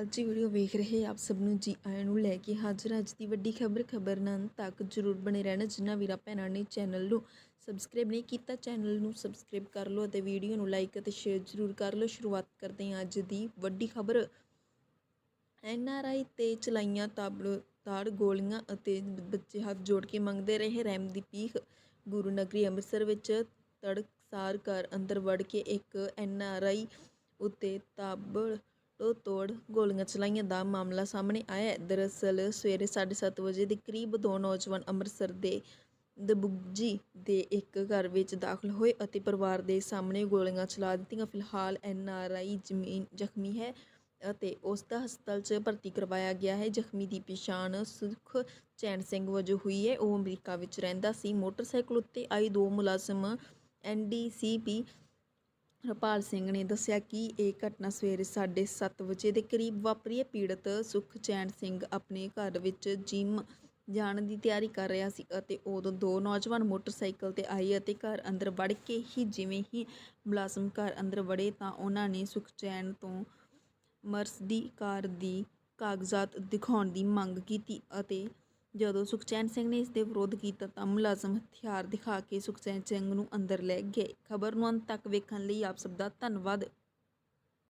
ਅੱਜ ਦੀ ਵੀਡੀਓ ਵੇਖ ਰਹੇ ਆਪ ਸਭ ਨੂੰ ਜੀ ਆਇਆਂ ਨੂੰ ਲੈ ਕੇ ਹਾਜ਼ਰ ਅੱਜ ਦੀ ਵੱਡੀ ਖਬਰ ਖਬਰ ਨਾਲ ਤੱਕ ਜਰੂਰ ਬਣੇ ਰਹਿਣਾ। ਜਿਨ੍ਹਾਂ ਵੀਰਾਂ ਭੈਣਾਂ ਨੇ ਚੈਨਲ ਨੂੰ ਸਬਸਕ੍ਰਾਈਬ ਨਹੀਂ ਕੀਤਾ ਚੈਨਲ ਨੂੰ ਸਬਸਕ੍ਰਾਈਬ ਕਰ ਲਓ ਅਤੇ ਵੀਡੀਓ ਨੂੰ ਲਾਈਕ ਅਤੇ ਸ਼ੇਅਰ ਜਰੂਰ ਕਰ ਲਓ। ਸ਼ੁਰੂਆਤ ਕਰਦੇ ਹਾਂ ਅੱਜ ਦੀ ਵੱਡੀ ਖਬਰ। ਐਨ ਆਰ ਆਈ ਤੇ ਚਲਾਈਆਂ ਤਾਬੜ ਤਾੜ ਗੋਲੀਆਂ ਅਤੇ ਬੱਚੇ ਹੱਥ ਜੋੜ ਕੇ ਮੰਗਦੇ ਰਹੇ। ਰਹਿਮ ਦੀ ਭੀਖ ਗੁਰੂ ਨਗਰੀ ਅੰਮ੍ਰਿਤਸਰ ਵਿੱਚ ਤੜਕਸਾਰ ਘਰ ਅੰਦਰ ਵੜ ਕੇ ਇੱਕ ਐਨ ਆਰ ਆਈ ਉੱਤੇ ਤਾਬੜ ਤੋੜ ਗੋਲੀਆਂ ਚਲਾਈਆਂ ਦਾ ਮਾਮਲਾ ਸਾਹਮਣੇ ਆਇਆ ਹੈ। ਦਰਅਸਲ ਸਵੇਰੇ 7:30 ਵਜੇ ਦੇ ਕਰੀਬ ਦੋ ਨੌਜਵਾਨ ਅੰਮ੍ਰਿਤਸਰ ਦੇ ਦਬੁਗਜੀ ਦੇ ਇੱਕ ਘਰ ਵਿੱਚ ਦਾਖਲ ਹੋਏ ਅਤੇ ਪਰਿਵਾਰ ਦੇ ਸਾਹਮਣੇ ਗੋਲੀਆਂ ਚਲਾ ਦਿੱਤੀਆਂ। ਫਿਲਹਾਲ ਐਨ ਆਰ ਆਈ ਜ਼ਮੀਨ ਜ਼ਖਮੀ ਹੈ ਅਤੇ ਉਸ ਦਾ ਹਸਪਤਾਲ 'ਚ ਭਰਤੀ ਕਰਵਾਇਆ ਗਿਆ ਹੈ। ਜ਼ਖਮੀ ਦੀ ਪਛਾਣ ਸੁਖ ਚੈਨ ਸਿੰਘ ਵਜੋਂ ਹੋਈ ਹੈ। ਉਹ ਅਮਰੀਕਾ ਵਿੱਚ ਰਹਿੰਦਾ ਸੀ। ਮੋਟਰਸਾਈਕਲ ਉੱਤੇ ਆਈ ਦੋ ਮੁਲਾਜ਼ਮ ਐਨਡੀਸੀਪੀ ਹਰਪਾਲ ਸਿੰਘ ਨੇ ਦੱਸਿਆ ਕਿ ਇਹ ਘਟਨਾ ਸਵੇਰੇ 7:30 ਵਜੇ ਦੇ ਕਰੀਬ ਵਾਪਰੀ ਹੈ। ਪੀੜਤ ਸੁਖਚੈਨ ਸਿੰਘ ਆਪਣੇ ਘਰ ਵਿੱਚ ਜਿਮ ਜਾਣ ਦੀ ਤਿਆਰੀ ਕਰ ਰਿਹਾ ਸੀ ਅਤੇ ਉਦੋਂ ਦੋ ਨੌਜਵਾਨ ਮੋਟਰਸਾਈਕਲ ਤੇ ਆਏ ਅਤੇ ਘਰ ਅੰਦਰ ਵੜ ਕੇ ਹੀ ਜਿਵੇਂ ਹੀ ਮੁਲਾਜ਼ਮ ਘਰ ਅੰਦਰ ਵੜੇ ਤਾਂ ਉਹਨਾਂ ਨੇ ਸੁਖਚੈਨ ਤੋਂ ਮਰਸਡੀ ਕਾਰ ਦੀ ਕਾਗਜ਼ਾਤ ਦਿਖਾਉਣ ਦੀ ਮੰਗ ਕੀਤੀ ਅਤੇ ਜਦੋਂ ਸੁਖਚੈਨ ਸਿੰਘ ਨੇ ਇਸ ਦੇ ਵਿਰੋਧ ਕੀਤਾ ਤਾਂ ਮੁਲਾਜ਼ਮ ਹਥਿਆਰ ਦਿਖਾ ਕੇ ਸੁਖਚੈਨ ਸਿੰਘ ਨੂੰ ਅੰਦਰ ਲੈ ਗਏ। ਖਬਰ ਨੂੰ ਅੰਤ ਤੱਕ ਵੇਖਣ ਲਈ ਆਪ ਸਭ ਦਾ ਧੰਨਵਾਦ।